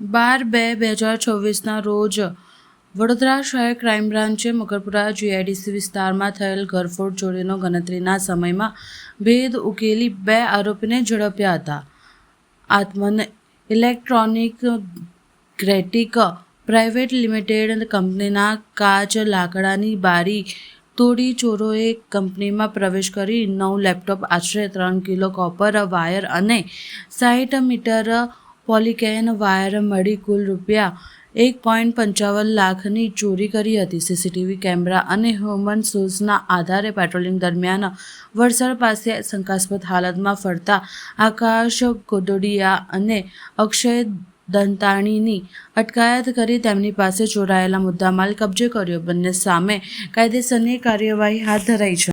બાર બે બે હજાર છવ્વીસના રોજ વડોદરા શહેર ક્રાઇમ બ્રાન્ચે મકરપુરા જીઆઈડીસી વિસ્તારમાં થયેલ ઘરફોડ ચોરીનો ગણતરીના સમયમાં ભેદ ઉકેલી બે આરોપીને ઝડપ્યા હતા. આત્મન ઇલેક્ટ્રોનિક ગ્રેટિક પ્રાઇવેટ લિમિટેડ કંપનીના કાચ લાકડાની બારી તોડી ચોરોએ કંપનીમાં પ્રવેશ કરી નવ લેપટોપ, આશરે ત્રણ કિલો કોપર, વાયર અને સાઠ મીટર પોલીકેન વાયર મળી કુલ રૂપિયા એક પોઈન્ટ પંચાવન લાખની ચોરી કરી હતી. સીસીટીવી કેમેરા અને હ્યુમન સોર્સના આધારે પેટ્રોલિંગ દરમિયાન વડસર પાસે શંકાસ્પદ હાલતમાં ફરતા આકાશ કોદોડિયા અને અક્ષય દંતાણીની અટકાયત કરી તેમની પાસે ચોરાયેલા મુદ્દામાલ કબજે કર્યો. બંને સામે કાયદેસરની કાર્યવાહી હાથ ધરાઈ છે.